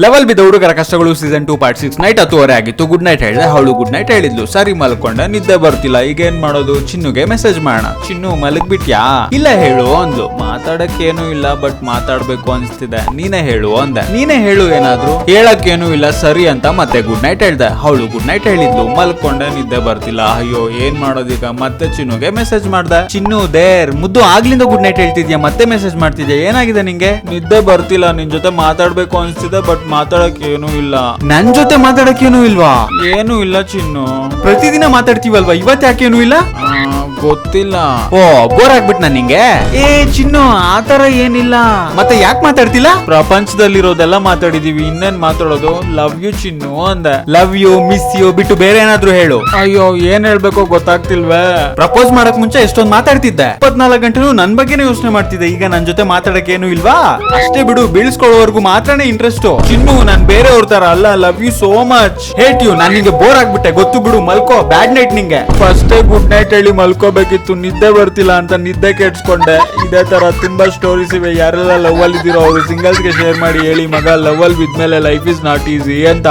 Level ಬಿದ್ದ ಹುಡುಗರ ಕಷ್ಟಗಳು season two part six night ಹತ್ತುವರೆ ಆಗಿತ್ತು. ಗುಡ್ ನೈಟ್ ಹೇಳಿದೆ. ಅವಳು ಗುಡ್ ನೈಟ್ ಹೇಳಿದ್ಲು. ಸರಿ ಮಲ್ಕೊಂಡ. ನಿದ್ದೆ ಬರ್ತಿಲ್ಲ. ಈಗ ಏನ್ ಮಾಡೋದು? ಚಿನ್ನುಗೆ ಮೆಸೇಜ್ ಮಾಡೋಣ. ಚಿನ್ನು ಮಲಗ್ಬಿಟ್ಯಾ? ಇಲ್ಲ ಹೇಳು ಅಂದ್ಲು. ಮಾತಾಡಕ್ಕೇನು ಇಲ್ಲ ಬಟ್ ಮಾತಾಡ್ಬೇಕು ಅನ್ಸ್ತಿದೆ. ನೀನೇ ಹೇಳು ಅಂದೆ. ನೀನೇ ಹೇಳು ಏನಾದ್ರು? ಹೇಳಕ್ಕೇನು ಇಲ್ಲ. ಸರಿ ಅಂತ ಮತ್ತೆ ಗುಡ್ ನೈಟ್ ಹೇಳ್ದೆ. ಅವಳು ಗುಡ್ ನೈಟ್ ಹೇಳಿದ್ಲು. ಮಲ್ಕೊಂಡೆ, ನಿದ್ದೆ ಬರ್ತಿಲ್ಲ. ಅಯ್ಯೋ, ಏನ್ ಮಾಡೋದೀಗ? ಮತ್ತೆ ಚಿನ್ನುಗೆ ಮೆಸೇಜ್ ಮಾಡ್ದೆ. ಚಿನ್ನು, ದೇರ್, ಮುದ್ದು ಆಗ್ಲಿಂದ ಗುಡ್ ನೈಟ್ ಹೇಳ್ತಿದ್ಯಾ? ಮತ್ತೆ ಮೆಸೇಜ್ ಮಾಡ್ತಿದ್ಯಾ? ಏನಾಗಿದೆ ನಿಂಗೆ? ನಿದ್ದೆ ಬರ್ತಿಲ್ಲ. ನಿನ್ ಜೊತೆ ಮಾತಾಡ್ಬೇಕು ಅನ್ಸ್ತಿದೆ ಬಟ್ ಮಾತಾಡಕ್ ಏನು ಇಲ್ಲ. ನನ್ ಜೊತೆ ಮಾತಾಡಕ್ ಏನು ಇಲ್ವಾ? ಏನು ಇಲ್ಲ ಚಿನ್ನು. ಪ್ರತಿದಿನ ಮಾತಾಡ್ತೀವಲ್ವಾ? ಇವತ್ ಯಾಕೇನು ಇಲ್ಲ? ಗೊತ್ತಿಲ್ಲ. ಓ ಬೋರ್ ಆಗ್ಬಿಟ್ನಾ ನಿಂಗೆ? ಏ ಚಿನ್ನು ಆತರ ಏನಿಲ್ಲ. ಮತ್ತೆ ಯಾಕೆ ಮಾತಾಡ್ತಿಲ್ಲ? ಪ್ರಪಂಚದಲ್ಲಿರೋದೆಲ್ಲ ಮಾತಾಡಿದೀವಿ ಇನ್ನೇನ್ ಮಾತಾಡೋದು? ಲವ್ ಯು ಚಿನ್ನು ಅಂದ. ಲವ್ ಯು ಮಿಸ್ ಯು ಬಿಟ್ಟು ಬೇರೆ ಏನಾದ್ರೂ ಹೇಳು. ಅಯ್ಯೋ ಏನ್ ಹೇಳ್ಬೇಕೋ ಗೊತ್ತಾಗ್ತಿಲ್ವೇ? ಪ್ರಪೋಸ್ ಮಾಡಕ್ ಮುಂಚೆ ಎಷ್ಟೊಂದ್ ಮಾತಾಡ್ತಿದ್ದೆ. ಇಪ್ಪತ್ನಾಲ್ಕು ಗಂಟೆನೂ ನನ್ ಬಗ್ಗೆನೇ ಯೋಚನೆ ಮಾಡ್ತಿದ್ದೆ. ಈಗ ನನ್ ಜೊತೆ ಮಾತಾಡಕ್ ಏನು ಇಲ್ವಾ? ಅಷ್ಟೇ ಬಿಡು ಬೀಳ್ಸ್ಕೊಳ್ಳೋವರೆಗೂ ಮಾತ್ರನೇ ಇಂಟ್ರೆಸ್ಟ್ ಚಿನ್ನು ನಾನ್ ಬೇರೆಯವ್ರ ತರ ಅಲ್ಲ. Love you so much hate you ನಾನು ನಿಂಗೆ ಬೋರ್ ಆಗ್ಬಿಟ್ಟೆ. ಗೊತ್ತು ಬಿಡು ಮಲ್ಕೋ. ಬ್ಯಾಡ್ ನೈಟ್ ನಿಂಗೆ. ಫಸ್ಟ್ ಗುಡ್ ನೈಟ್ ಹೇಳಿ ಮಲ್ಕೋಬೇಕಿತ್ತು ನಿದ್ದೆ ಬರ್ತಿಲ್ಲ ಅಂತ ನಿದ್ದೆ ಕೆಡ್ಸ್ಕೊಂಡೆ. ಇದೇ ತರ ತುಂಬಾ ಸ್ಟೋರೀಸ್ ಇವೆ. ಯಾರೆಲ್ಲ ಲವ್ ಅಲ್ಲಿ ಇದ್ದೀರೋ ಅವರು ಸಿಂಗಲ್ಸ್ಗೆ ಶೇರ್ ಮಾಡಿ, ಹೇಳಿ ಮಗ ಲವ್ ಅಲ್ಲಿ ಬಿದ್ಮೇಲೆ ಲೈಫ್ ಇಸ್ ನಾಟ್ ಈಸಿ ಅಂತ.